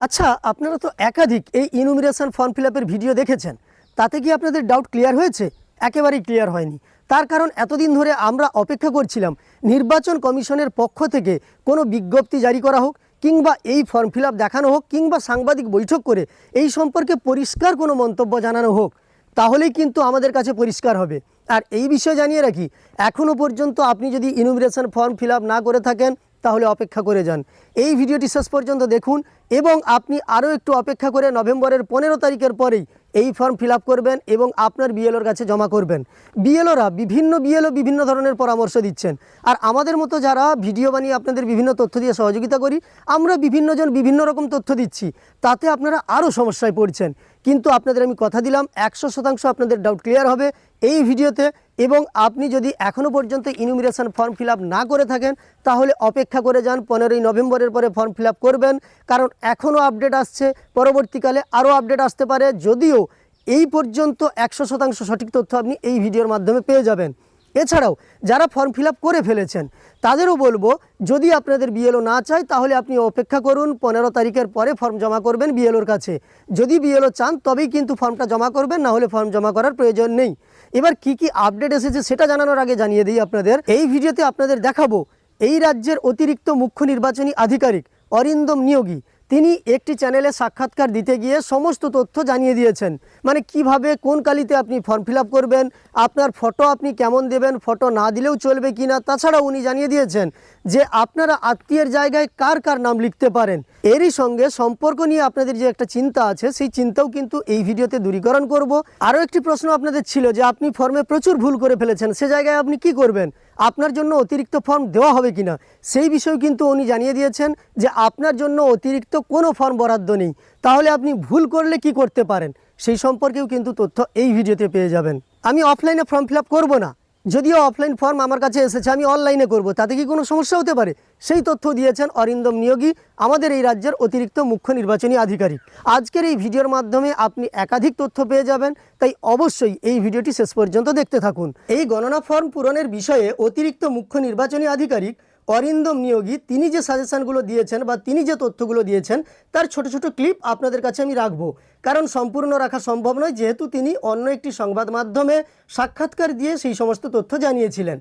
আচ্ছা আপনারা তো একাধিক এই ইনুমিরেশন ফর্ম ফিল ভিডিও দেখেছেন। তাতে কি আপনাদের ডাউট ক্লিয়ার হয়েছে? একেবারেই ক্লিয়ার হয়নি। তার কারণ এতদিন ধরে আমরা অপেক্ষা করছিলাম নির্বাচন কমিশনের পক্ষ থেকে কোনো বিজ্ঞপ্তি জারি করা হোক কিংবা এই ফর্ম ফিল দেখানো হোক কিংবা সাংবাদিক বৈঠক করে এই সম্পর্কে পরিষ্কার কোনো মন্তব্য জানানো হোক, তাহলেই কিন্তু আমাদের কাছে পরিষ্কার হবে। আর এই বিষয়ে জানিয়ে রাখি এখনও পর্যন্ত আপনি যদি ইনুমিরেশন ফর্ম ফিল না করে থাকেন তাহলে অপেক্ষা করে যান। এই ভিডিওটি শেষ পর্যন্ত দেখুন এবং আপনি আরও একটু অপেক্ষা করে নভেম্বরের পনেরো তারিখের পরেই এই ফর্ম ফিল করবেন এবং আপনার বিএলওর কাছে জমা করবেন। বিএলওরা বিভিন্ন বিএলও বিভিন্ন ধরনের পরামর্শ দিচ্ছেন। আর আমাদের মতো যারা ভিডিও বানিয়ে আপনাদের বিভিন্ন তথ্য দিয়ে সহযোগিতা করি, আমরা বিভিন্নজন বিভিন্ন রকম তথ্য দিচ্ছি। তাতে আপনারা আরও সমস্যায় পড়ছেন। কিন্তু আপনাদের আমি কথা দিলাম, একশো শতাংশ আপনাদের ডাউট ক্লিয়ার হবে। এই ভিডিওতে এবং আপনি যদি এখনও পর্যন্ত ইনুমিরেশন ফর্ম ফিল না করে থাকেন, তাহলে অপেক্ষা করে যান, পনেরোই নভেম্বরের পরে ফর্ম ফিল করবেন। কারণ এখনও আপডেট আসছে, পরবর্তীকালে আরও আপডেট আসতে পারে। যদিও এই পর্যন্ত একশো শতাংশ সঠিক তথ্য আপনি এই ভিডিওর মাধ্যমে পেয়ে যাবেন। এছাড়াও, যারা ফর্ম ফিল করে ফেলেছেন, তাদেরও বলব, যদি আপনাদের বিএলও না চায়, তাহলে আপনি অপেক্ষা করুন, পনেরো তারিখের পরে ফর্ম জমা করবেন বিএলওর কাছে। যদি বিএলও চান, তবেই কিন্তু ফর্মটা জমা করবেন, না হলে ফর্ম জমা করার প্রয়োজন নেই। এবার কি কি আপডেট এসেছে সেটা জানানোর আগে জানিয়ে দিই আপনাদের। এই ভিডিওতে আপনাদের দেখাবো, এই রাজ্যের অতিরিক্ত মুখ্য নির্বাচনী আধিকারিক অরিন্দম নিয়োগী। তিনি একটি চ্যানেলে সাক্ষাৎকার দিতে গিয়ে সমস্ত তথ্য জানিয়ে দিয়েছেন। মানে কীভাবে, কোন কালিতে আপনি ফর্ম ফিল করবেন, আপনার ফটো আপনি কেমন দেবেন ফটো না দিলেও চলবে কি না তাছাড়াও উনি জানিয়ে দিয়েছেন যে আপনারা আত্মীয়ের জায়গায় কার কার নাম লিখতে পারেন। এরই সঙ্গে সম্পর্ক নিয়ে আপনাদের যে একটা চিন্তা আছে, সেই চিন্তাও কিন্তু এই ভিডিওতে দূরীকরণ করব। আরও একটি প্রশ্ন আপনাদের ছিল যে আপনি ফর্মে প্রচুর ভুল করে ফেলেছেন, সে জায়গায় আপনি কি করবেন? আপনার জন্য অতিরিক্ত ফর্ম দেওয়া হবে কিনা, সেই বিষয়ে কিন্তু উনি জানিয়ে দিয়েছেন যে আপনার জন্য অতিরিক্ত কোনো ফর্ম বরাদ্দ নেই। তাহলে আপনি ভুল করলে কি করতে পারেন? সেই সম্পর্কেও কিন্তু তথ্য এই ভিডিওতে পেয়ে যাবেন। আমি অফলাইনে ফর্ম ফিল আপ করব না। যদিও অফলাইন ফর্ম আমার কাছে এসেছে, আমি অনলাইনে করব, তাতে কি কোনো সমস্যা হতে পারে? সেই তথ্য দিয়েছেন অরিন্দম নিয়োগী, আমাদের এই রাজ্যের অতিরিক্ত মুখ্য নির্বাচনী আধিকারিক। আজকের এই ভিডিওর মাধ্যমে আপনি একাধিক তথ্য পেয়ে যাবেন, তাই অবশ্যই এই ভিডিওটি শেষ পর্যন্ত দেখতে থাকুন। এই গণনা ফর্ম পূরণের বিষয়ে অতিরিক্ত মুখ্য নির্বাচনী আধিকারিক অরিন্দম নিয়োগী, তিনি যে সাজেশনগুলো দিয়েছেন বা তিনি যে তথ্যগুলো দিয়েছেন, তার ছোট ছোট ক্লিপ আপনাদের কাছে আমি রাখব। কারণ সম্পূর্ণ রাখা সম্ভব নয়, যেহেতু তিনি অন্য একটি সংবাদ মাধ্যমে সাক্ষাৎকার দিয়ে সেই সমস্ত তথ্য জানিয়েছিলেন।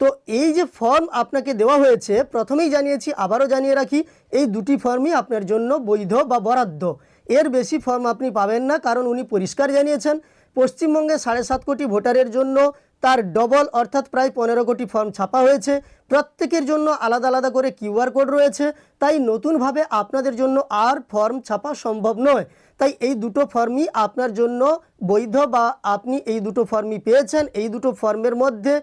তো এই যে ফর্ম আপনাকে দেওয়া হয়েছে, প্রথমেই জানিয়েছি, আবারও জানিয়ে রাখি, এই দুটি ফর্মই আপনার জন্য বৈধ বা বরাদ্দ। এর বেশি ফর্ম আপনি পাবেন না, কারণ উনি পরিষ্কার জানিয়েছেন, পশ্চিমবঙ্গে সাড়ে সাত কোটি ভোটারের জন্য তার ডবল অর্থাৎ প্রায় পনেরো কোটি ফর্ম ছাপা হয়েছে। প্রত্যেকের জন্য আলাদা আলাদা করে কিউআর কোড রয়েছে। তাই নতুনভাবে আপনাদের জন্য আর ফর্ম ছাপা সম্ভব নয়। তাই এই দুটো ফর্মই আপনার জন্য বৈধ বা আপনি এই দুটো ফর্মই পেয়েছেন। এই দুটো ফর্মের মধ্যে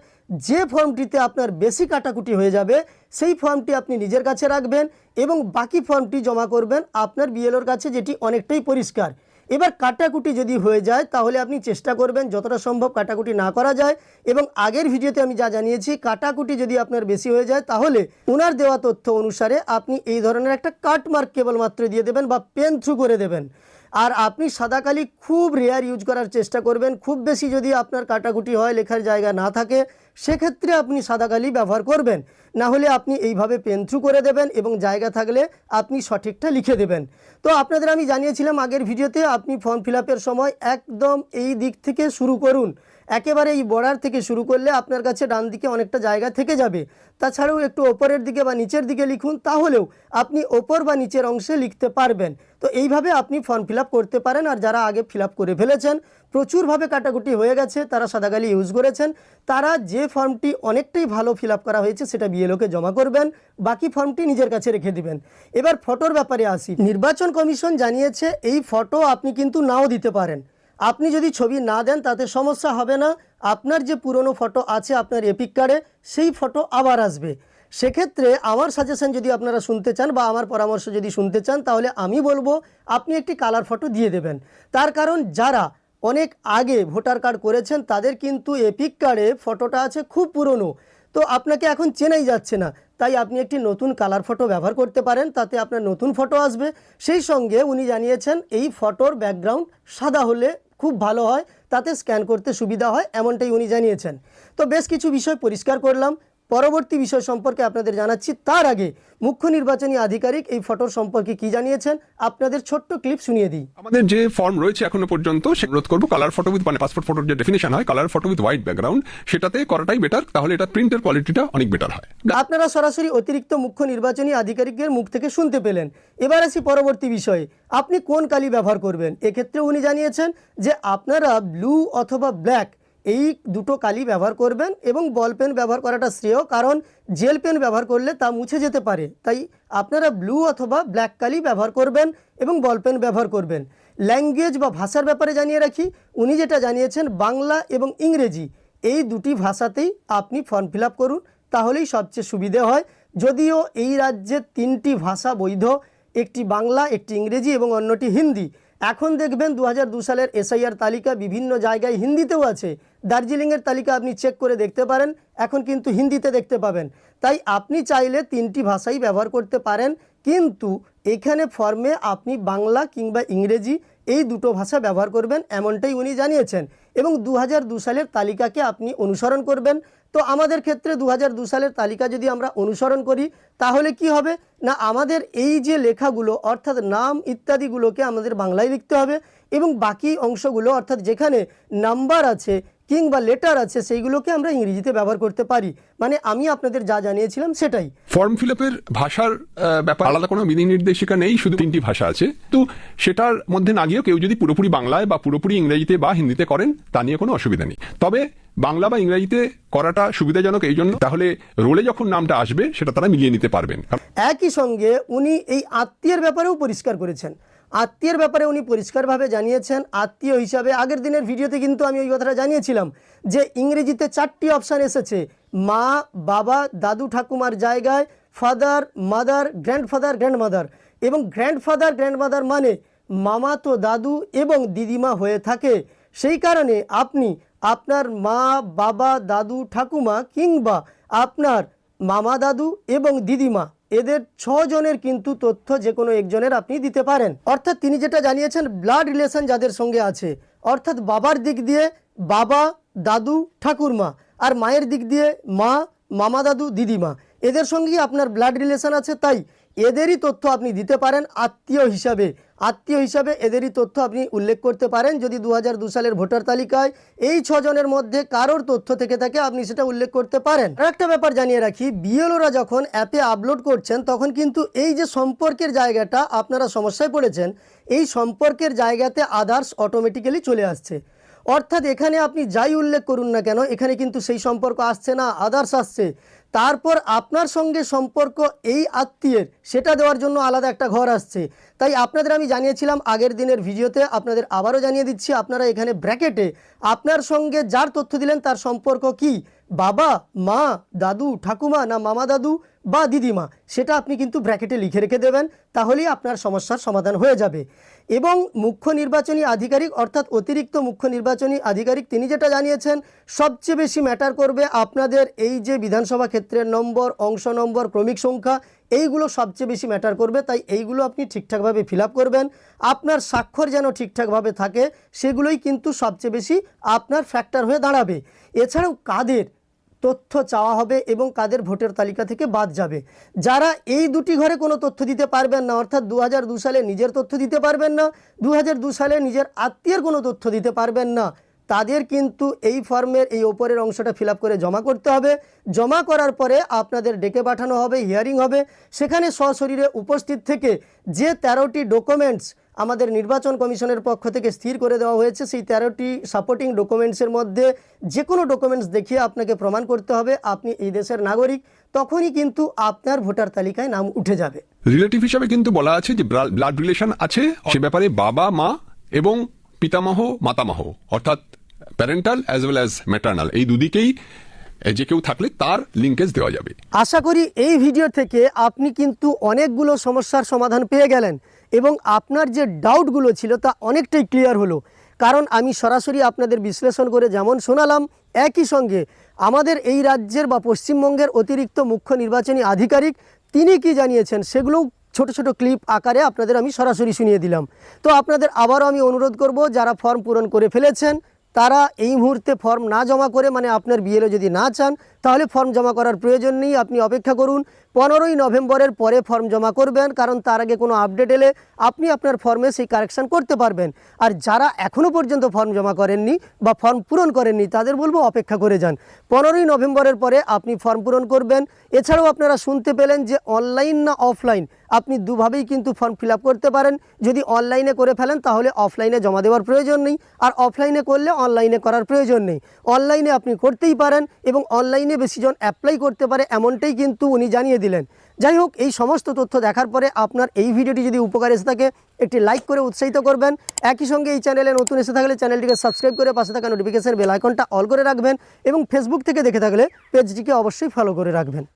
যে ফর্মটিতে আপনার বেশি কাটাকুটি হয়ে যাবে, সেই ফর্মটি আপনি নিজের কাছে রাখবেন এবং বাকি ফর্মটি জমা করবেন আপনার বিএলওর কাছে, যেটি অনেকটাই পরিষ্কার। এবার কাটাকুটি যদি হয়ে যায়, তাহলে আপনি চেষ্টা করবেন যতটা সম্ভব কাটাকুটি না করা যায়। এবং আগের ভিডিওতে আমি যা জানিয়েছি, কাটাকুটি যদি আপনার বেশি হয়ে যায়, তাহলে ওনার দেওয়া তথ্য অনুসারে আপনি এই ধরনের একটা কাট মার্ক কেবলমাত্র দিয়ে দেবেন বা পেন থ্রু করে দেবেন। আর আপনি সাদা কালি খুব রেয়ার ইউজ করার চেষ্টা করবেন। খুব বেশি যদি আপনার কাটাকুটি হয়, লেখার জায়গা না থাকে, সেক্ষেত্রে আপনি সাদা কালি ব্যবহার করবেন। না হলে আপনি এইভাবে পেন থ্রু করে দেবেন এবং জায়গা থাকলে আপনি সঠিকটা লিখে দেবেন। তো আপনাদের আমি জানিয়েছিলাম আগের ভিডিওতে আপনি ফর্ম ফিল সময় একদম এই দিক থেকে শুরু করুন। একেবারে এই বর্ডার থেকে শুরু করলে আপনার কাছে ডান দিকে অনেকটা জায়গা থেকে যাবে। তাছাড়াও একটু ওপরের দিকে বা নিচের দিকে লিখুন, তাহলেও আপনি ওপর বা নিচের অংশে লিখতে পারবেন। তো এইভাবে আপনি ফর্ম ফিল করতে পারেন আর যারা আগে ফিল করে ফেলেছেন, প্রচুরভাবে কাটাকুটি হয়ে গেছে, তারা সাদাগালি ইউজ করেছেন। তারা যে ফর্মটি অনেকটাই ভালো ফিল করা হয়েছে, সেটা বিএলওকে জমা করবেন, বাকি ফর্মটি নিজের কাছে রেখে দিবেন। এবার ফটোর ব্যাপারে আসি। নির্বাচন কমিশন জানিয়েছে, এই ফটো আপনি কিন্তু নাও দিতে পারেন। আপনি যদি ছবি না দেন, তাতে সমস্যা হবে না। আপনার যে পুরনো ফটো আছে আপনার এপিক কার্ডে সেই ফটো আবার আসবে। সেক্ষেত্রে আমার সাজেশন যদি আপনারা শুনতে চান বা আমার পরামর্শ যদি শুনতে চান, তাহলে আমি বলব, আপনি একটি কালার ফটো দিয়ে দেবেন। তার কারণ যারা অনেক আগে ভোটার কার্ড করেছেন, তাদের কিন্তু এপিক কার্ডে ফটোটা আছে খুব পুরনো। তো আপনাকে এখন চেনাই যাচ্ছে না। তাই আপনি একটি নতুন কালার ফটো ব্যবহার করতে পারেন, তাতে আপনার নতুন ফটো আসবে। সেই সঙ্গে উনি জানিয়েছেন, এই ফটোর ব্যাকগ্রাউন্ড সাদা হলে খুব ভালো হয়, তাতে স্ক্যান করতে সুবিধা হয়, এমনটাই উনি জানিয়েছেন। তো বেশ কিছু বিষয় পরিষ্কার করলাম পরবর্তী বিষয় সম্পর্কে আপনাদের জানাচ্ছি। তার আগে মুখ্য নির্বাচনী আধিকারিক এই ফটোর সম্পর্কে কি জানিয়েছেন? আপনাদের ছোট্ট ক্লিপ শুনিয়ে দিই। আমাদের যে ফর্ম রয়েছে এখনও পর্যন্ত সে অনুরোধ করব কালার ফটো উইথ মানে পাসপোর্ট ফটোর যে ডেফিনেশন হয় colour photo with white background সেটাতে করাটাই বেটার তাহলে এটা প্রিন্টের কোয়ালিটিটা অনেক বেটার হয়। আপনারা সরাসরি অতিরিক্ত মুখ্য নির্বাচনী আধিকারিকের মুখ থেকে শুনতে পেলেন। এবার আসি পরবর্তী বিষয়ে। আপনি কোন কালি ব্যবহার করবেন? এক্ষেত্রে উনি জানিয়েছেন যে আপনারা ব্লু অথবা ব্ল্যাক এই দুটো কালি ব্যবহার করবেন এবং বল পেন ব্যবহার করাটা শ্রেয়, কারণ জেল পেন ব্যবহার করলে তা মুছে যেতে পারে। তাই আপনারা ব্লু অথবা ব্ল্যাক কালি ব্যবহার করবেন এবং বল পেন ব্যবহার করবেন। ল্যাঙ্গুয়েজ বা ভাষার ব্যাপারে জানিয়ে রাখি, উনি যেটা জানিয়েছেন বাংলা এবং ইংরেজি। এই দুটি ভাষাতেই আপনি ফর্ম ফিল করুন, তাহলেই সবচেয়ে সুবিধে হয়। যদিও এই রাজ্যে তিনটি ভাষা বৈধ, একটি বাংলা, একটি ইংরেজি এবং অন্যটি হিন্দি। এখন দেখবেন দু সালের এসআইআর তালিকা বিভিন্ন জায়গায় হিন্দিতেও আছে। দার্জিলিংয়ের তালিকা আপনি চেক করে দেখতে পারেন, এখন কিন্তু হিন্দিতে দেখতে পাবেন। তাই আপনি চাইলে তিনটি ভাষাই ব্যবহার করতে পারেন, কিন্তু এখানে ফর্মে আপনি বাংলা কিংবা ইংরেজি এই দুটো ভাষা ব্যবহার করবেন, এমনটাই উনি জানিয়েছেন। এবং দু সালের তালিকাকে আপনি অনুসরণ করবেন। তো আমাদের ক্ষেত্রে দু সালের তালিকা যদি আমরা অনুসরণ করি, তাহলে কি হবে? না, আমাদের এই যে লেখাগুলো, অর্থাৎ নাম ইত্যাদিগুলোকে আমাদের বাংলায় লিখতে হবে এবং বাকি অংশগুলো, অর্থাৎ যেখানে নাম্বার আছে কিংবা লেটার আছে সেইগুলোকে আমরা ইংরেজিতে ব্যবহার করতে পারি। মানে আমি আপনাদের যা জানিয়েছিলাম সেটাই। ফর্ম ফিল আপের ভাষার ব্যাপার আলাদা কোনো বিধি নির্দেশিকা নেই শুধু তিনটি ভাষা আছে। তো সেটার মধ্যে না গিয়েও কেউ যদি পুরোপুরি বাংলায় বা পুরোপুরি ইংরেজিতে বা হিন্দিতে করেন তা নিয়ে কোনো অসুবিধা নেই। তবে বাংলা বা ইংরেজিতে করাটা সুবিধাজনক এই জন্য তাহলে রোলে যখন নামটা আসবে সেটা তারা মিলিয়ে নিতে পারবেন। একই সঙ্গে উনি এই আত্মীয়ের ব্যাপারেও পরিষ্কার করেছেন। আত্মীয়ের ব্যাপারে উনি পরিষ্কারভাবে জানিয়েছেন। আত্মীয় হিসাবে আগের দিনের ভিডিওতে কিন্তু আমি ওই কথাটা জানিয়েছিলাম যে ইংরেজিতে চারটি অপশান এসেছে। মা, বাবা, দাদু ঠাকুমার জায়গায়, ফাদার, মাদার গ্র্যান্ডফাদার গ্র্যান্ডমাদার এবং গ্র্যান্ডফাদার গ্র্যান্ডমাদার মানে মামা তো দাদু এবং দিদিমা হয়ে থাকে। সেই কারণে আপনি আপনার মা, বাবা, দাদু ঠাকুমা কিংবা আপনার মামা দাদু এবং দিদিমা এদের ছজনের কিন্তু তথ্য যে কোনো একজনের আপনি দিতে পারেন। অর্থাৎ তিনি যেটা জানিয়েছেন ব্লাড রিলেশন যাদের সঙ্গে আছে, অর্থাৎ বাবার দিক দিয়ে বাবা, দাদু, ঠাকুরমা, আর মায়ের দিক দিয়ে মা, মামা, দাদু, দিদিমা। এদের সঙ্গেই আপনার ব্লাড রিলেশন আছে, তাই এদেরই তথ্য আপনি দিতে পারেন আত্মীয় হিসাবে। আত্মীয় হিসাবে এদেরই তথ্য আপনি উল্লেখ করতে পারেন। যদি দু সালের ভোটার তালিকায় এই ছজনের মধ্যে কারোর তথ্য থেকে থাকে, আপনি সেটা উল্লেখ করতে পারেন। আর একটা ব্যাপার জানিয়ে রাখি, বিএলওরা যখন অ্যাপে আপলোড করছেন, তখন কিন্তু এই যে সম্পর্কের জায়গাটা আপনারা সমস্যায় পড়েছেন, এই সম্পর্কের জায়গাতে আদার্স অটোমেটিক্যালি চলে আসছে। অর্থাৎ এখানে আপনি যাই উল্লেখ করুন না কেন, এখানে কিন্তু সেই সম্পর্ক আসছে না আদার্স আসছে। তারপর আপনার সঙ্গে সম্পর্ক এই আত্মীয়ের, সেটা দেওয়ার জন্য আলাদা একটা ঘর আসছে। তাই আপনাদের আমি জানিয়েছিলাম আগের দিনের ভিডিওতে, আপনাদের আবারও জানিয়ে দিচ্ছি, আপনারা এখানে ব্র্যাকেটে আপনার সঙ্গে যার তথ্য দিলেন, তার সম্পর্ক কি? বাবা, মা, দাদু, ঠাকুমা না মামা দাদু বা দিদিমা? সেটা আপনি কিন্তু ব্র্যাকেটে লিখে রেখে দেবেন, তাহলেই আপনার সমস্যার সমাধান হয়ে যাবে। এবং মুখ্য নির্বাচনী আধিকারিক, অর্থাৎ অতিরিক্ত মুখ্য নির্বাচনী আধিকারিক, তিনি যেটা জানিয়েছেন, সবচেয়ে বেশি ম্যাটার করবে আপনাদের এই যে বিধানসভা ক্ষেত্রের নম্বর, অংশ নম্বর, ক্রমিক সংখ্যা, এইগুলো সবচেয়ে বেশি ম্যাটার করবে। তাই এইগুলো আপনি ঠিকঠাকভাবে ফিল করবেন। আপনার স্বাক্ষর যেন ঠিকঠাকভাবে থাকে, সেগুলোই কিন্তু সবচেয়ে বেশি আপনার ফ্যাক্টর হয়ে দাঁড়াবে। এছাড়াও কাদের তথ্য চাওয়া হবে এবং কাদের ভোটের তালিকা থেকে বাদ যাবে। যারা এই দুটি ঘরে কোনো তথ্য দিতে পারবেন না, অর্থাৎ দু সালে নিজের তথ্য দিতে পারবেন না, দু সালে নিজের আত্মীয়ের কোনো তথ্য দিতে পারবেন না, তাদের কিন্তু এই ফর্মের এই ওপরের অংশটা ফিল করে জমা করতে হবে। জমা করার পরে আপনাদের ডেকে পাঠানো হবে, হিয়ারিং হবে। সেখানে সশরীরে উপস্থিত থেকে যে তেরোটি ডকুমেন্টস আমাদের নির্বাচন কমিশনের পক্ষ থেকে স্থির করে দেওয়া হয়েছে। সেই তেরোটি সাপোর্টিং ডকুমেন্টসের মধ্যে যে কোনো ডকুমেন্টস দেখিয়ে আপনাকে প্রমাণ করতে হবে, আপনি এই দেশের নাগরিক, তখনই কিন্তু আপনার ভোটার তালিকায় নাম উঠে যাবে। রিলেটিভ হিসাবে কিন্তু বলা আছে যে ব্লাড রিলেশন আছে, সে ব্যাপারে বাবা, মা এবং পিতামহ, মাতামহ, অর্থাৎ parental as well as maternal এই দুদিকেই যে কেউ থাকলে তার লিঙ্কেজ দেওয়া যাবে। আশা করি এই ভিডিও থেকে আপনি কিন্তু অনেকগুলো সমস্যার সমাধান পেয়ে গেলেন এবং আপনার যে ডাউটগুলো ছিল তা অনেকটাই ক্লিয়ার হলো। কারণ আমি সরাসরি আপনাদের বিশ্লেষণ করে যেমন শোনালাম, একই সঙ্গে আমাদের এই রাজ্যের বা পশ্চিমবঙ্গের অতিরিক্ত মুখ্য নির্বাচনী আধিকারিক তিনি কি জানিয়েছেন সেগুলোও ছোট ছোট ক্লিপ আকারে আপনাদের আমি সরাসরি শুনিয়ে দিলাম। তো আপনাদের আবারও আমি অনুরোধ করব, যারা ফর্ম পূরণ করে ফেলেছেন তারা এই মুহূর্তে ফর্ম না জমা করে মানে আপনার বিএলও যদি না চান, তাহলে ফর্ম জমা করার প্রয়োজন নেই। আপনি অপেক্ষা করুন। পনেরোই নভেম্বরের পরে ফর্ম জমা করবেন, কারণ তার আগে কোনো আপডেট এলে আপনি আপনার ফর্মে সেই কারেকশন করতে পারবেন। আর যারা এখনও পর্যন্ত ফর্ম জমা করেননি বা ফর্ম পূরণ করেননি, তাদের বলব অপেক্ষা করে যান। পনেরোই নভেম্বরের পরে আপনি ফর্ম পূরণ করবেন। এছাড়াও আপনারা শুনতে পেলেন যে অনলাইন না অফলাইন আপনি দুভাবেই কিন্তু ফর্ম ফিল করতে পারেন। যদি অনলাইনে করে ফেলেন, তাহলে অফলাইনে জমা দেওয়ার প্রয়োজন নেই। আর অফলাইনে করলে অনলাইনে করার প্রয়োজন নেই। অনলাইনে আপনি করতেই পারেন এবং অনলাইনে বেশিজন অ্যাপ্লাই করতে পারে, এমনটাই কিন্তু উনি জানিয়ে দিলেন। যাই হোক, এই সমস্ত তথ্য দেখার পরে আপনার এই ভিডিওটি যদি উপকার এসে থাকে, একটি লাইক করে উৎসাহিত করবেন। একই সঙ্গে এই চ্যানেলে নতুন এসে থাকলে চ্যানেলটিকে সাবস্ক্রাইব করে পাশে থাকা নোটিফিকেশান বেল আইকনটা অল করে রাখবেন এবং ফেসবুক থেকে দেখে থাকলে পেজটিকে অবশ্যই ফলো করে রাখবেন।